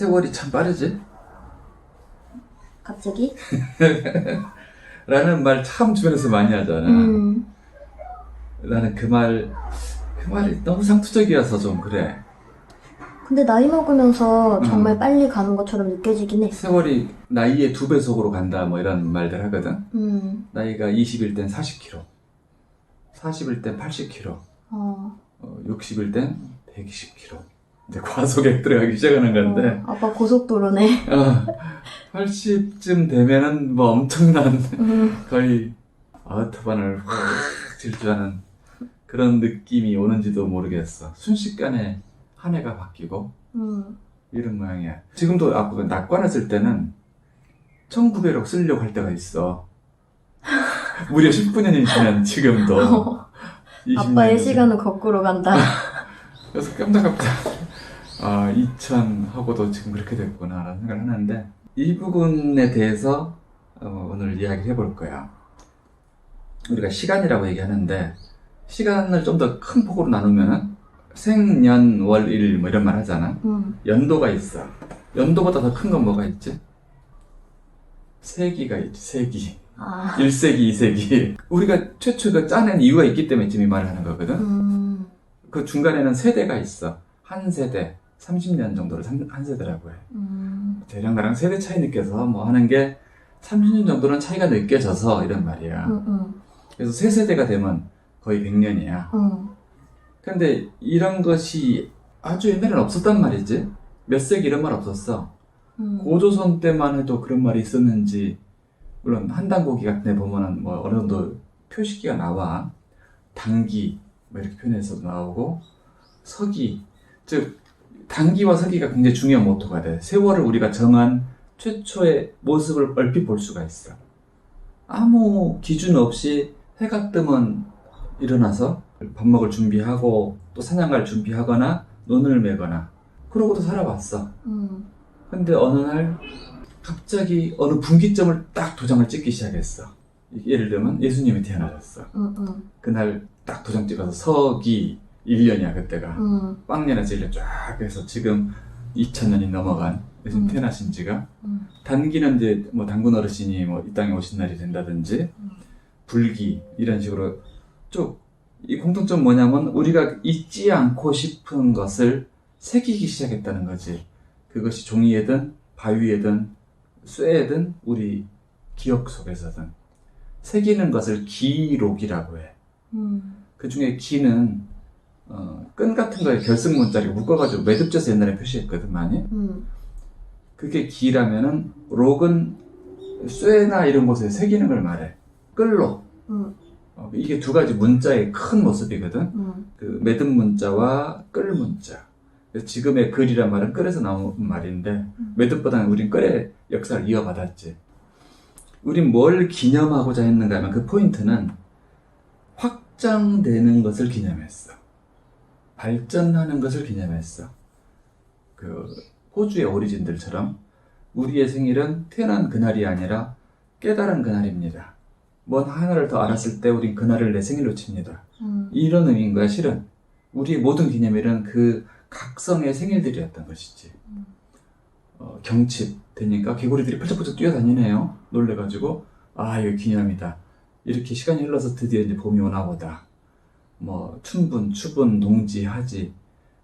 세월이 참 빠르지? 갑자기? 라는 말 참 주변에서 많이 하잖아. 음. 나는 그 말, 그 말이 너무 상투적이어서 좀 그래. 근데 나이 먹으면서 음. 정말 빨리 가는 것처럼 느껴지긴 해. 세월이 나이의 두 배속으로 간다, 뭐 이런 말들 하거든. 음. 나이가 20일 땐 40kg, 40일 땐 80kg, 어. 어, 60일 땐 120kg. 이제 과속에 들어가기 시작하는 건데, 어, 아빠 고속도로네. 어, 80쯤 되면은 뭐 엄청난 음. 거의 아우토반을 확 질주하는 그런 느낌이 오는지도 모르겠어. 순식간에 한 해가 바뀌고 음. 이런 모양이야. 지금도 아까 낙관을 쓸 때는 1900억 쓰려고 할 때가 있어. 무려 19년이 지난 지금도. 20 아빠의 시간은 거꾸로 간다. 그래서 깜짝깜짝 아 2000 하고도 지금 그렇게 됐구나라는 생각을 하는데 이 부분에 대해서 어, 오늘 이야기를 해볼 거야 우리가 시간이라고 얘기하는데 시간을 좀 더 큰 폭으로 나누면은 생년월일 뭐 이런 말 하잖아 음. 연도가 있어 연도보다 더 큰 건 뭐가 있지? 세기가 있지 세기 아. 1세기 2세기 우리가 최초 그 짜낸 이유가 있기 때문에 지금 이 말을 하는 거거든 음. 그 중간에는 세대가 있어. 한 세대, 30년 정도를 삼- 한 세대라고 해. 음. 대략 나랑 세대 차이 느껴서 뭐 하는 게 30년 정도는 차이가 느껴져서 이런 말이야. 음. 음. 그래서 세 세대가 되면 거의 100년이야. 음. 근데 이런 것이 아주 옛날에는 없었단 말이지. 몇 세기 이런 말 없었어. 음. 고조선 때만 해도 그런 말이 있었는지, 물론 한단고기 같은 데 보면은 뭐 어느 정도 표시기가 나와. 단기, 뭐 이렇게 표현해서 나오고, 서기, 즉, 단기와 서기가 굉장히 중요한 모토가 돼. 세월을 우리가 정한 최초의 모습을 얼핏 볼 수가 있어. 아무 기준 없이 해가 뜨면 일어나서 밥 먹을 준비하고 또 사냥 갈 준비하거나 논을 매거나 그러고도 살아왔어. 음. 근데 어느 날 갑자기 어느 분기점을 딱 도장을 찍기 시작했어. 예를 들면 예수님이 태어나셨어. 음. 음. 그날 딱 도장 찍어서 서기 1년이야 그때가. 음. 빵년에서 1년 쫙 해서 지금 2000년이 넘어간 예수님 음. 태어나신 지가 음. 단기는 이제 뭐 단군 어르신이 뭐 이 땅에 오신 날이 된다든지 음. 불기 이런 식으로 쭉 이 공통점 뭐냐면 우리가 잊지 않고 싶은 것을 새기기 시작했다는 거지. 그것이 종이에든 바위에든 쇠에든 우리 기억 속에서든 새기는 것을 기록이라고 해. 음. 그 중에 기는 어, 끈 같은 거에 결승 문자를 묶어가지고 매듭져서 옛날에 표시했거든 많이. 음. 그게 기라면은 록은 쇠나 이런 곳에 새기는 걸 말해. 끌로. 음. 어, 이게 두 가지 문자의 큰 모습이거든. 음. 그 매듭 문자와 끌 문자. 지금의 글이란 말은 끌에서 나온 말인데 음. 매듭보다는 우린 끌의 역사를 이어받았지. 우린 뭘 기념하고자 했는가 하면 그 포인트는 확장되는 것을 기념했어. 발전하는 것을 기념했어. 그 호주의 오리진들처럼 우리의 생일은 태어난 그날이 아니라 깨달은 그날입니다. 뭔 하나를 더 알았을 때 우린 그날을 내 생일로 칩니다. 음. 이런 의미인 거야, 실은. 우리의 모든 기념일은 그 각성의 생일들이었던 것이지. 음. 어, 경칩 되니까 개구리들이 펄쩍펄쩍 뛰어다니네요. 놀래가지고, 아, 이거 기념이다. 이렇게 시간이 흘러서 드디어 이제 봄이 오나 보다. 뭐, 춘분, 추분, 농지, 하지.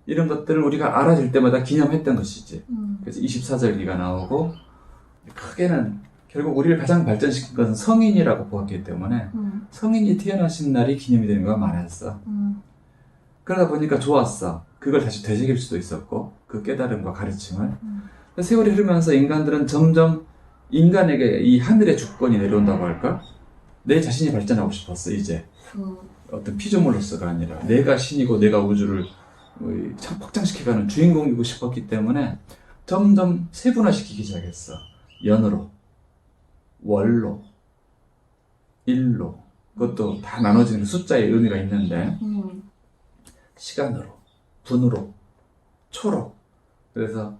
이런 것들을 우리가 알아줄 때마다 기념했던 것이지. 음. 그래서 24절기가 나오고, 크게는 결국 우리를 가장 발전시킨 것은 성인이라고 보았기 때문에 음. 성인이 태어나신 날이 기념이 되는 거가 많았어. 음. 그러다 보니까 좋았어. 그걸 다시 되새길 수도 있었고, 그 깨달음과 가르침을. 음. 세월이 흐르면서 인간들은 점점 인간에게 이 하늘의 주권이 내려온다고 할까? 내 자신이 발전하고 싶었어, 이제. 음. 어떤 피조물로서가 아니라. 내가 신이고 내가 우주를 뭐 확장시켜가는 주인공이고 싶었기 때문에 점점 세분화시키기 시작했어. 연으로, 월로, 일로. 그것도 다 나눠지는 숫자의 의미가 있는데, 음. 시간으로, 분으로, 초로. 그래서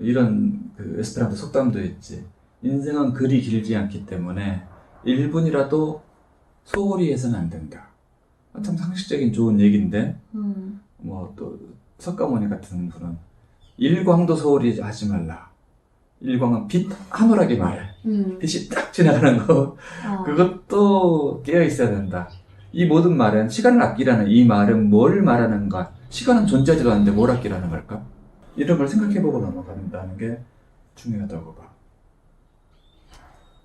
이런 그 에스페란토 속담도 있지. 인생은 그리 길지 않기 때문에 1분이라도 소홀히 해서는 안 된다. 참 상식적인 좋은 얘기인데, 음. 뭐또 석가모니 같은 분은 일광도 소홀히 하지 말라. 일광은 빛 하늘하게 말해. 음. 빛이 딱 지나가는 거. 아. 그것도 깨어 있어야 된다. 이 모든 말은 시간을 아끼라는 이 말은 뭘 말하는가? 시간은 존재하지도 않는데 뭘 아끼라는 걸까? 이런 걸 생각해보고 넘어간다는 게 중요하다고 봐.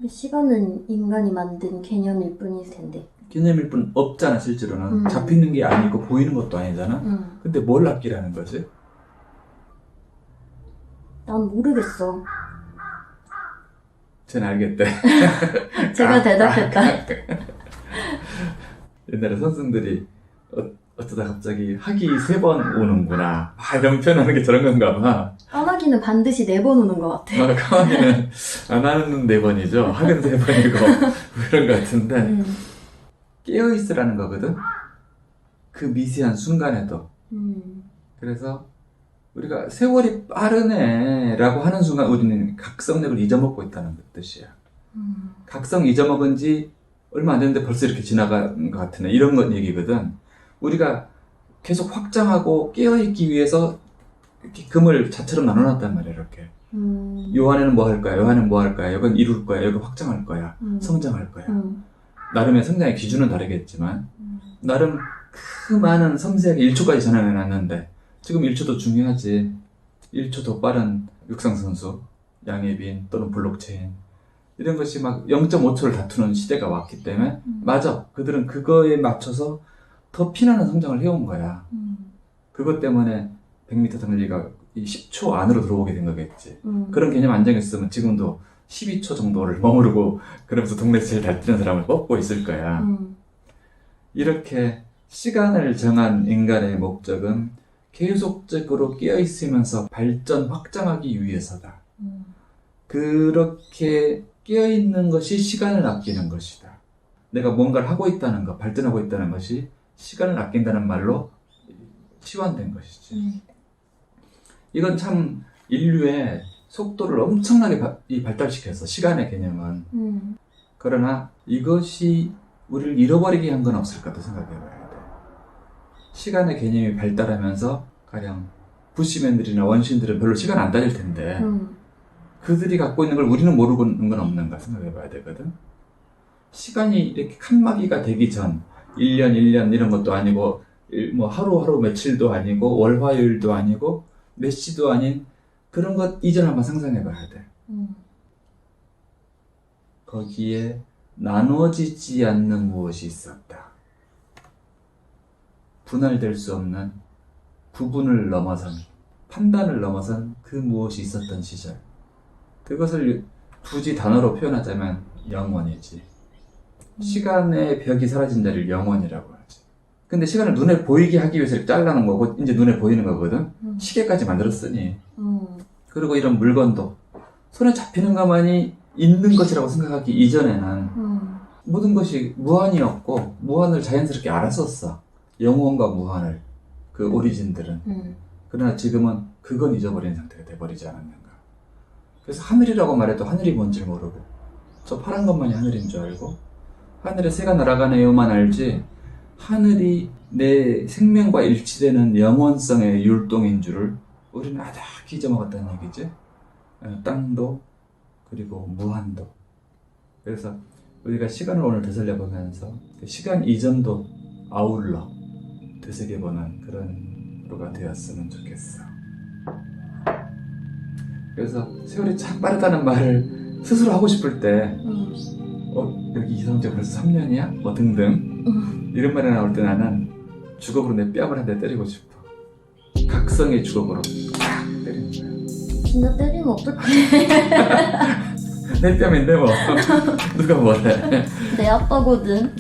시간은 인간이 만든 개념일 뿐일 텐데. 개념일 뿐 없잖아 실제로는 음. 잡히는 게 아니고 보이는 것도 아니잖아. 음. 근데 뭘 아끼라는 거지? 난 모르겠어. 쟤는 알겠대. 제가 대답했다. 옛날에 선생들이 어, 어쩌다 갑자기 학이 세 번 오는구나. 아, 이런 표현하는 게 저런 건가 봐. 까마귀는 반드시 네 번 오는 것 같아. 아, 가만히는 안 하는 네 번이죠. 학은 세 번이고 뭐 그런 것 같은데 음. 깨어 있으라는 거거든. 그 미세한 순간에도. 음. 그래서 우리가 세월이 빠르네 라고 하는 순간 우리는 각성력을 잊어먹고 있다는 뜻이야. 음. 각성 잊어먹은 지 얼마 안 됐는데 벌써 이렇게 지나간 것 같으네. 이런 것 얘기거든. 우리가 계속 확장하고 깨어있기 위해서 이렇게 금을 자처럼 나눠놨단 말이야, 이렇게. 음. 요 안에는 뭐 할 거야, 요 안에는 뭐할 거야, 여긴 이룰 거야, 여기 확장할 거야, 음. 성장할 거야. 음. 나름의 성장의 기준은 다르겠지만, 음. 나름 그 많은 섬세하게 1초까지 전환해 놨는데, 지금 1초도 중요하지. 1초 더 빠른 육상 선수, 양예빈 또는 블록체인. 이런 것이 막 0.5초를 다투는 시대가 왔기 때문에, 음. 맞아. 그들은 그거에 맞춰서 더 피나는 성장을 해온 거야. 음. 그것 때문에 100m 달리기가 이 10초 안으로 들어오게 된 거겠지. 음. 그런 개념 안 정했으면 지금도 12초 정도를 머무르고 그러면서 동네 제일 잘 뛰는 사람을 뽑고 있을 거야. 음. 이렇게 시간을 정한 인간의 목적은 계속적으로 깨어있으면서 발전, 확장하기 위해서다. 음. 그렇게 깨어있는 것이 시간을 아끼는 것이다. 내가 뭔가를 하고 있다는 것, 발전하고 있다는 것이 시간을 아낀다는 말로 치환된 것이지. 음. 이건 참 인류의 속도를 엄청나게 바- 이 발달시켰어. 시간의 개념은. 음. 그러나 이것이 우리를 잃어버리게 한 건 없을까도 생각해 봐야 돼. 시간의 개념이 발달하면서 가령 부시맨들이나 원신들은 별로 시간 안 다닐 텐데 음. 그들이 갖고 있는 걸 우리는 모르고 있는 건 없는가 생각해 봐야 되거든. 시간이 이렇게 칸막이가 되기 전 1년 1년 이런 것도 아니고 일- 뭐 하루하루 며칠도 아니고 월화요일도 아니고 몇 시도 아닌 그런 것 이전 한번 상상해 봐야 돼. 음. 거기에 나누어지지 않는 무엇이 있었다. 분할될 수 없는 구분을 넘어선 판단을 넘어선 그 무엇이 있었던 시절. 그것을 굳이 단어로 표현하자면 영원이지. 시간의 벽이 사라진 자리를 영원이라고 하지. 근데 시간을 눈에 보이게 하기 위해서 잘라놓은 거고 이제 눈에 보이는 거거든. 음. 시계까지 만들었으니 음. 그리고 이런 물건도 손에 잡히는 것만이 있는 것이라고 생각하기 이전에는 음. 모든 것이 무한이었고 무한을 자연스럽게 알았었어. 영원과 무한을 그 오리진들은. 음. 그러나 지금은 그건 잊어버린 상태가 돼버리지 않았는가. 그래서 하늘이라고 말해도 하늘이 뭔지 모르고 저 파란 것만이 하늘인 줄 알고 하늘에 새가 날아가네요만 알지 하늘이 내 생명과 일치되는 영원성의 율동인 줄을 우리는 아 닥 잊어먹었다는 얘기지. 어, 땅도 그리고 무한도. 그래서 우리가 시간을 오늘 되살려 보면서 그 시간 이전도 아울러 되새겨 보는 그런 하루가 되었으면 좋겠어. 그래서 세월이 참 빠르다는 말을 스스로 하고 싶을 때, 음. 어, 여기 이성재 벌써 3년이야? 뭐 등등. 음. 이런 말이 나올 때 나는 주걱으로 내 뺨을 한 대 때리고 싶어. 각성의 주걱으로. 진짜 때리면 어떡해. 내 뺨인데 뭐. 누가 뭐래. 내 아빠거든.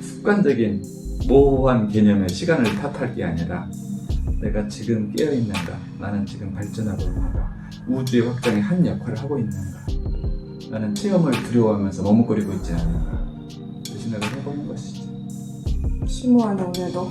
습관적인 모호한 개념의 시간을 탓할 게 아니라 내가 지금 깨어 있는가 나는 지금 발전하고 있는가 우주의 확장에 한 역할을 하고 있는가 나는 체험을 두려워하면서 머뭇거리고 있지 않는가 그 생각을 해보는 것이지 심오하네 오늘도.